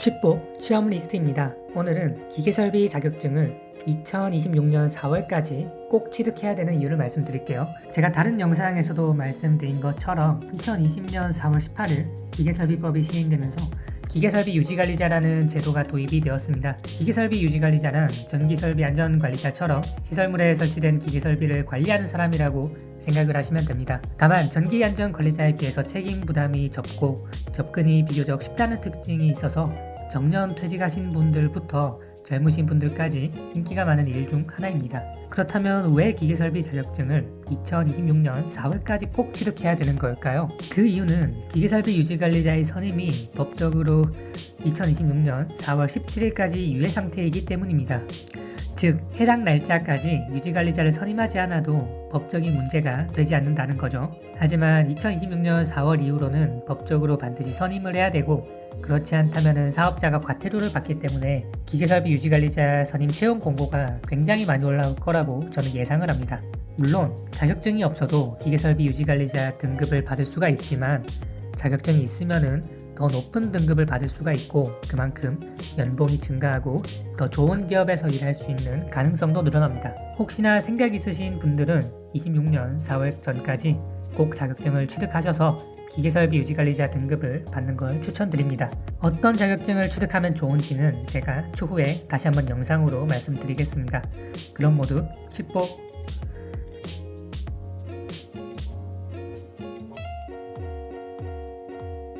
취뽀 시험 리스트입니다. 오늘은 기계설비 자격증을 2026년 4월까지 꼭 취득해야 되는 이유를 말씀드릴게요. 제가 다른 영상에서도 말씀드린 것처럼 2020년 4월 18일 기계설비법이 시행되면서 기계설비 유지관리자라는 제도가 도입이 되었습니다. 기계설비 유지관리자는 전기설비 안전관리자처럼 시설물에 설치된 기계설비를 관리하는 사람이라고 생각을 하시면 됩니다. 다만 전기안전관리자에 비해서 책임 부담이 적고 접근이 비교적 쉽다는 특징이 있어서 정년 퇴직하신 분들부터 젊으신 분들까지 인기가 많은 일 중 하나입니다. 그렇다면 왜 기계설비 자격증을 2026년 4월까지 꼭 취득해야 되는 걸까요? 그 이유는 기계설비 유지관리자의 선임이 법적으로 2026년 4월 17일까지 유예 상태이기 때문입니다. 즉, 해당 날짜까지 유지관리자를 선임하지 않아도 법적인 문제가 되지 않는다는 거죠. 하지만 2026년 4월 이후로는 법적으로 반드시 선임을 해야 되고 그렇지 않다면 사업자가 과태료를 받기 때문에 기계설비 유지관리자 선임 채용 공고가 굉장히 많이 올라올 거라고 저는 예상을 합니다. 물론 자격증이 없어도 기계설비 유지관리자 등급을 받을 수가 있지만 자격증이 있으면은 더 높은 등급을 받을 수가 있고 그만큼 연봉이 증가하고 더 좋은 기업에서 일할 수 있는 가능성도 늘어납니다. 혹시나 생각 있으신 분들은 26년 4월 전까지 꼭 자격증을 취득하셔서 기계설비 유지관리자 등급을 받는 걸 추천드립니다. 어떤 자격증을 취득하면 좋은지는 제가 추후에 다시 한번 영상으로 말씀드리겠습니다. 그럼 모두 취뽀